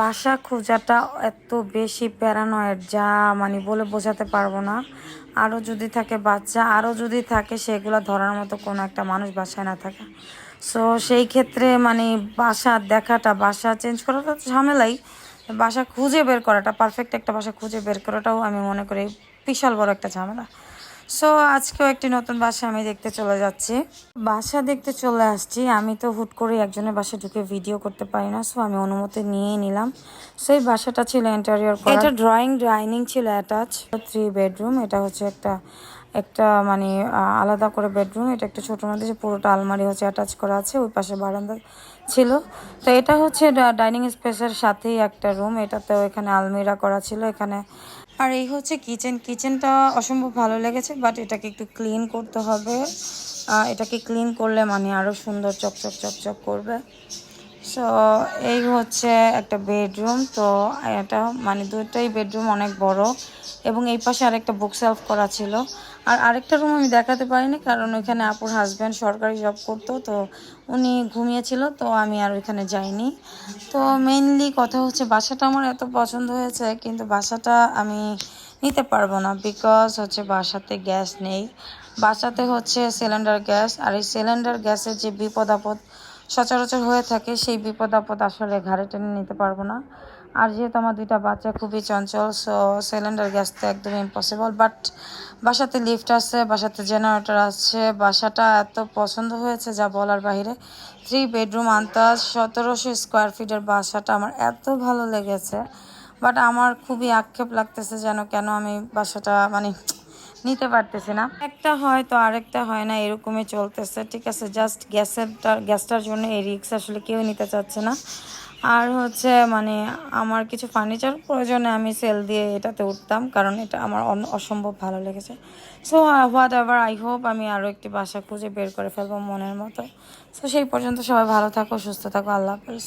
বাসা খোঁজাটা এত বেশি প্যারানয়েড যা মানে বলে বোঝাতে পারব না। আরও যদি থাকে বাচ্চা আরও যদি থাকে সেগুলো ধরার মতো কোনো একটা মানুষ বাসায় না থাকে। সো সেই ক্ষেত্রে মানে বাসা দেখাটা, বাসা চেঞ্জ করাটা তো ঝামেলাই। বাসা খুঁজে বের করাটা পারফেক্ট একটা বাসা খুঁজে বের করাটাও আমি মনে করি বিশাল বড় একটা ঝামেলা। সো আজকেও একটি নতুন বাসা আমি দেখতে চলে যাচ্ছি। বাসা দেখতে চলে আসছি। আমি তো হুট করে একজনের বাসা ঢুকে ভিডিও করতে পারি না সো আমি অনুমতি নিয়েই নিলাম। সো এই বাসাটা ছিল ইন্টেরিয়র এটা ড্রয়িং ডাইনিং ছিল অ্যাটাচ থ্রি বেডরুম এটা হচ্ছে একটা একটা মানে আলাদা করে বেডরুম এটা একটা ছোটোর মধ্যে যে পুরোটা আলমারি হচ্ছে অ্যাটাচ করা আছে ওই পাশে বারান্দা ছিল। তো এটা হচ্ছে ডাইনিং স্পেসের সাথেই একটা রুম এটাতেও এখানে আলমিরা করা ছিল। এখানে আর এই হচ্ছে কিচেন কিচেনটা অসম্ভব ভালো লেগেছে বাট এটাকে একটু ক্লিন করতে হবে। এটাকে ক্লিন করলে মানে আরও সুন্দর চকচক চকচক করবে। সো এই হচ্ছে একটা বেডরুম। তো এটা মানে দুটোই বেডরুম অনেক বড় এবং এই পাশে আরেকটা বুক সেলফ করা ছিল। আর আরেকটা রুম আমি দেখাতে পারিনি কারণ ওইখানে আপুর হাজব্যান্ড সরকারি জব করতো, তো উনি ঘুমিয়েছিল, তো আমি আর ওইখানে যাইনি। তো মেইনলি কথা হচ্ছে বাসাটা আমার এত পছন্দ হয়েছে, কিন্তু বাসাটা আমি নিতে পারব না বিকজ হচ্ছে বাসাতে গ্যাস নেই। বাসাতে হচ্ছে সিলিন্ডার গ্যাস আর এই সিলিন্ডার গ্যাসের যে বিপদ আপদ সচরাচর হয়ে থাকে, সেই বিপদ আপদ আসলে ঘাড়ে টেনে নিতে পারব না। আর যেহেতু আমার দুইটা বাচ্চা খুবই চঞ্চল সো সিলিন্ডার গ্যাস তো একদম ইম্পসিবল বাট বাসাতে লিফট আছে, বাসাতে জেনারেটর আছে, বাসাটা এত পছন্দ হয়েছে যা বলার বাইরে থ্রি বেডরুম আন্তাজ, সতেরোশো স্কোয়ার ফিটের বাসাটা আমার এত ভালো লেগেছে বাট আমার খুবই আক্ষেপ লাগতেছে যেন কেন আমি বাসাটা মানে নিতে পারতেছি না। একটা হয় তো আরেকটা হয় না, এরকমই চলতেছে, ঠিক আছে? জাস্ট গ্যাসের গ্যাসটার জন্য এই রিক্স আসলে কেউ নিতে চাচ্ছে না। আর হচ্ছে মানে আমার কিছু ফার্নিচার প্রয়োজনে আমি সেল দিয়ে এটাতে উঠতাম, কারণ এটা আমার অসম্ভব ভালো লেগেছে। So whatever I hope আমি আরও একটি বাসা খুঁজে বের করে ফেলব মনের মতো। সো সেই পর্যন্ত সবাই ভালো থাকো, সুস্থ থাকো, আল্লাহ হাফিজ।